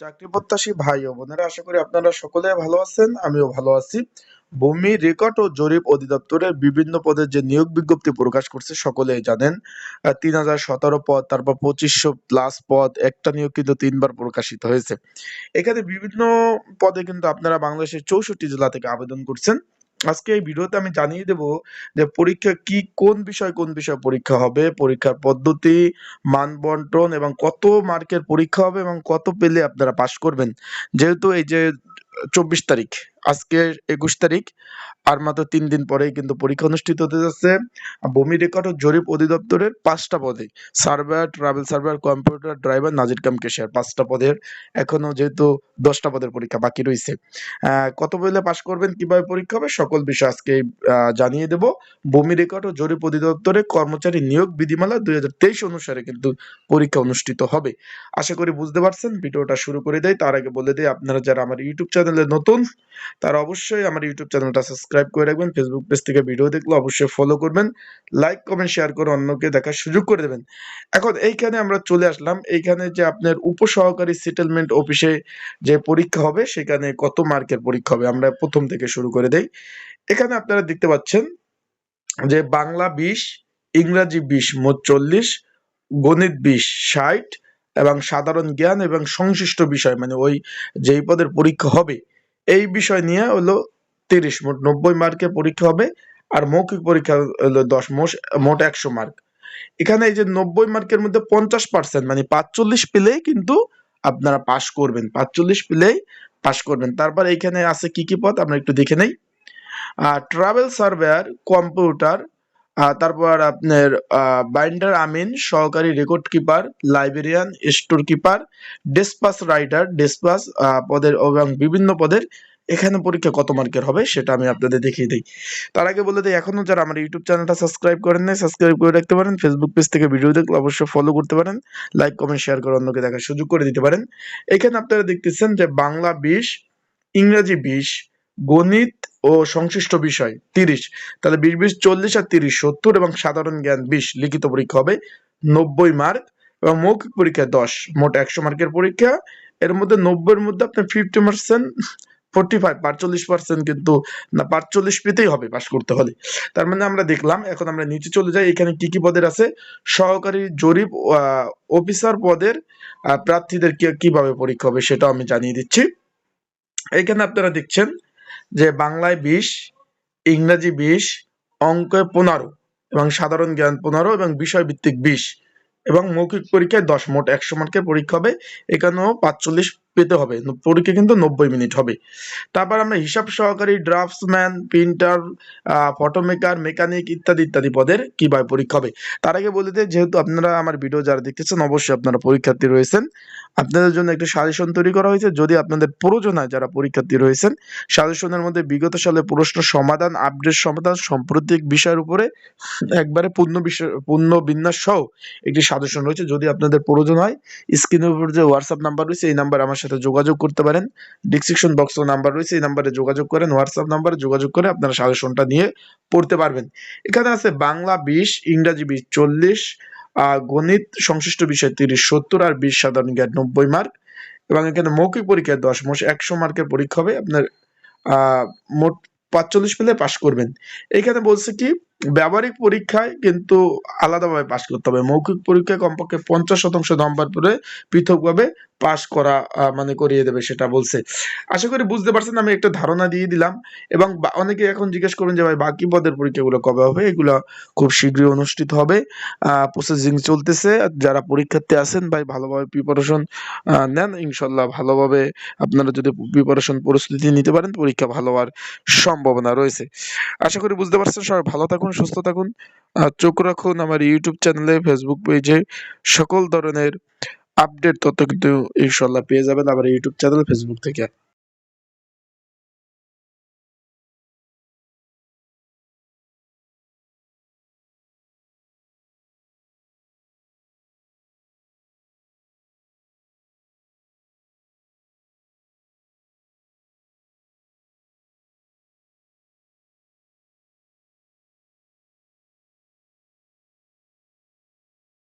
চাকরি প্রত্যাশী ভাই ও বোনেরা, আশা করি আপনারা সকলে ভালো আছেন, আমিও ভালো আছি। ভূমি রেকর্ড ও জরিপ অধিদপ্তরের বিভিন্ন পদে যে নিয়োগ বিজ্ঞপ্তি প্রকাশ করছে, সকলেই জানেন। তিন হাজার সতেরো পদ, তারপর পঁচিশশো প্লাস পদ, একটা নিয়োগ কিন্তু তিনবার প্রকাশিত হয়েছে। এখানে বিভিন্ন পদে কিন্তু আপনারা বাংলাদেশের চৌষট্টি জেলা থেকে আবেদন করছেন। আজকে এই ভিডিওতে আমি জানিয়ে দেব যে পরীক্ষা কি, কোন বিষয় কোন বিষয় পরীক্ষা হবে, পরীক্ষার পদ্ধতি মান বন্টন এবং কত মার্কের পরীক্ষা হবে এবং কত পেলে আপনারা পাশ করবেন। যেহেতু এই যে চব্বিশ তারিখ আজকে একুশ তারিখ। আর মাত্র তিন দিন পরেই কিন্তু পরীক্ষা অনুষ্ঠিত হতে যাচ্ছে। ভূমি রেকর্ড ও জরিপ অধিদপ্তরের পাঁচটা পদে। Surveyor, travel surveyor, computer driver নাজির কাম কেশিয়ার পাঁচটা পদের। এখনও যেহেতু দশটা পদের পরীক্ষা বাকি রয়েছে কত পেলে পাশ করবেন, কীভাবে পরীক্ষা হবে, সকল বিষয় আজকে জানিয়ে দেব। ভূমি রেকর্ড ও জরিপ অধিদপ্তরে কর্মচারী নিয়োগ বিধিমালা দুই হাজার তেইশ অনুসারে কিন্তু পরীক্ষা অনুষ্ঠিত হবে। আশা করি বুঝতে পারছেন, ভিডিওটা শুরু করে দেয় তার আগে বলে দেয় আপনারা যারা আমার ইউটিউব চ্যানেলে নতুন তারা অবশ্যই আমার ইউটিউব চ্যানেলটা সাবস্ক্রাইব করে রাখবেন ফেসবুক পেজ থেকে ভিডিও দেখলে অবশ্যই ফলো করবেন লাইক কমেন্ট শেয়ার করে অন্যকে দেখার সুযোগ করে দেবেন। এখন এইখানে আমরা চলে আসলাম, এইখানে যে আপনার উপসহকারী সেটেলমেন্ট অফিসে যে পরীক্ষা হবে, সেখানে কত মার্কের পরীক্ষা হবে, আমরা প্রথম থেকে শুরু করে দেই। এখানে আপনারা দেখতে পাচ্ছেন যে বাংলা বিশ, ইংরাজি বিশ, মোট চল্লিশ, গণিত বিশ, ষাট, এবং সাধারণ জ্ঞান এবং সংশ্লিষ্ট বিষয় মানে ওই যেই পদের পরীক্ষা হবে এই বিষয় নিয়ে হলো তিরিশ মোট, নব্বই মার্কের পরীক্ষা হবে আর মৌখিক পরীক্ষা হলো দশ মোট- একশো মার্ক। এখানে এই যে নব্বই মার্কের মধ্যে পঞ্চাশ পার্সেন্ট মানে পাঁচচল্লিশ পেলেই কিন্তু আপনারা পাশ করবেন, পাঁচচল্লিশ পেলেই পাশ করবেন। তারপর এইখানে আছে কি কি পদ আমরা একটু দেখে নেই। ট্রাভেল সার্ভেয়ার কম্পিউটার তারপর আপনার বাইন্ডার আমিন, সহকারী record keeper librarian store keeper despatch rider despatch পদের এবং বিভিন্ন পদের এখানে পরীক্ষা কত মার্কের হবে সেটা আমি আপনাদের দেখিয়ে দিই। তার আগে বলে দিই, এখনও যারা আমার ইউটিউব চ্যানেলটা সাবস্ক্রাইব করেন নাই সাবস্ক্রাইব করে রাখতে পারেন ফেসবুক পেজ থেকে ভিডিও দেখলে অবশ্যই ফলো করতে পারেন লাইক কমেন্ট শেয়ার করে অন্যকে দেখার সুযোগ করে দিতে পারেন। এখানে আপনারা দেখতেছেন যে বাংলা বিশ, ইংরেজি বিশ গণিত ও সংশ্লিষ্ট বিষয়, তিরিশ। তাহলে বিশ বিশ, চল্লিশ আর তিরিশ, সত্তর এবং সাধারণ জ্ঞান বিশ, লিখিত পরীক্ষা হবে নব্বই মার্ক এবং মৌখিক পরীক্ষা দশ, মোট একশো মার্কের পরীক্ষা। এর মধ্যে নব্বইয়ের মধ্যে আপনার ফিফটি পার্সেন্ট ফোর্টি ফাইভ পাঁচচল্লিশ পার্সেন্ট কিন্তু না, পাঁচচল্লিশ পেতেই হবে পাশ করতে হলে। তার মানে আমরা দেখলাম, এখন আমরা নিচে চলে যাই, এখানে কি কি পদের আছে? সহকারী জরিপ অফিসার পদের প্রার্থীদের কীভাবে পরীক্ষা হবে সেটাও আমি জানিয়ে দিচ্ছি। এখানে আপনারা দেখছেন যে বাংলায় বিশ, ইংরাজি বিশ, অঙ্কে পনেরো এবং সাধারণ জ্ঞান পনেরো এবং বিষয় ভিত্তিক বিশ এবং মৌখিক পরীক্ষায় দশ মোট একশো মার্কের পরীক্ষা হবে। এখানেও পাঁচচল্লিশ পেতে হবে। পরীক্ষা কিন্তু নব্বই মিনিট হবে। তারপর আমরা হিসাব সহকারী, draftsman, printer photo maker mechanic ইত্যাদি ইত্যাদি পদের কীভাবে পরীক্ষা হবে। তার আগে বলে দিই, যেহেতু আপনারা আমার ভিডিও যারা দেখতেছেন, অবশ্যই আপনারা পরীক্ষার্থী রয়েছেন। আপনাদের জন্য একটি সাজেশন তৈরি করা হয়েছে। যদি আপনাদের প্রয়োজন হয় যারা পরীক্ষার্থী রয়েছেন সাজেশনের মধ্যে বিগত সালে প্রশ্ন সমাধান আপডেট সমাধান সাম্প্রতিক বিষয়ের উপরে একবারে পূর্ণ বিষয়, পূর্ণ বিন্যাস সহ একটি সাজেশন রয়েছে। যদি আপনাদের প্রয়োজন হয় স্ক্রিনের উপর যে হোয়াটসঅ্যাপ নাম্বার রয়েছে, এই নাম্বার আমার সাথে যোগাযোগ করতে পারেন। ডিসক্রিপশন বক্সে নাম্বার রয়েছে, এই নাম্বারে যোগাযোগ করেন হোয়াটসঅ্যাপ নাম্বারে যোগাযোগ করে আপনারা সাজেশনটা নিয়ে পড়তে পারবেন। এখানে আছে বাংলা বিশ, ইংরাজি বিশ চল্লিশ গণিত সংশ্লিষ্ট বিষয় তিরিশ সত্তর, আর বিশ সাধারণ জ্ঞান নব্বই মার্ক এবং এখানে মৌখিক পরীক্ষায় দশ মোট একশো মার্কের পরীক্ষা হবে। আপনার মোট পাঁচচল্লিশ পেলে পাশ করবেন। এখানে বলছে কি ব্যবহারিক পরীক্ষায় কিন্তু আলাদাভাবে পাশ করতে হবে। মৌখিক পরীক্ষায় কমপক্ষে পঞ্চাশ শতাংশ নম্বর পেলে পৃথকভাবে পাশ করা মানে করিয়ে দেবে সেটা বলছে। আশা করি বুঝতে পারছেন, আমি একটা ধারণা দিয়ে দিলাম এবং অনেকে এখন জিজ্ঞেস করবেন যে ভাই বাকি পদের পরীক্ষাগুলো কবে হবে? এগুলো খুব শীঘ্রই অনুষ্ঠিত হবে। প্রসেসিং চলতেছে। যারা পরীক্ষার্থী আছেন ভাই, ভালোভাবে প্রিপারেশন নেন। ইনশাল্লাহ ভালোভাবে আপনারা যদি প্রিপারেশন প্রস্তুতি নিতে পারেন, পরীক্ষা ভালো হওয়ার সম্ভাবনা রয়েছে। আশা করি বুঝতে পারছেন। সবাই ভালো থাকুন, সুস্থ থাকুন। আর চোখ রাখুন আমার ইউটিউব চ্যানেলে ফেসবুক পেজে সকল ধরনের আপডেট তথ্য কিন্তু ইনশাল্লাহ পেয়ে যাবেন আমার ইউটিউব চ্যানেল ফেসবুক থেকে।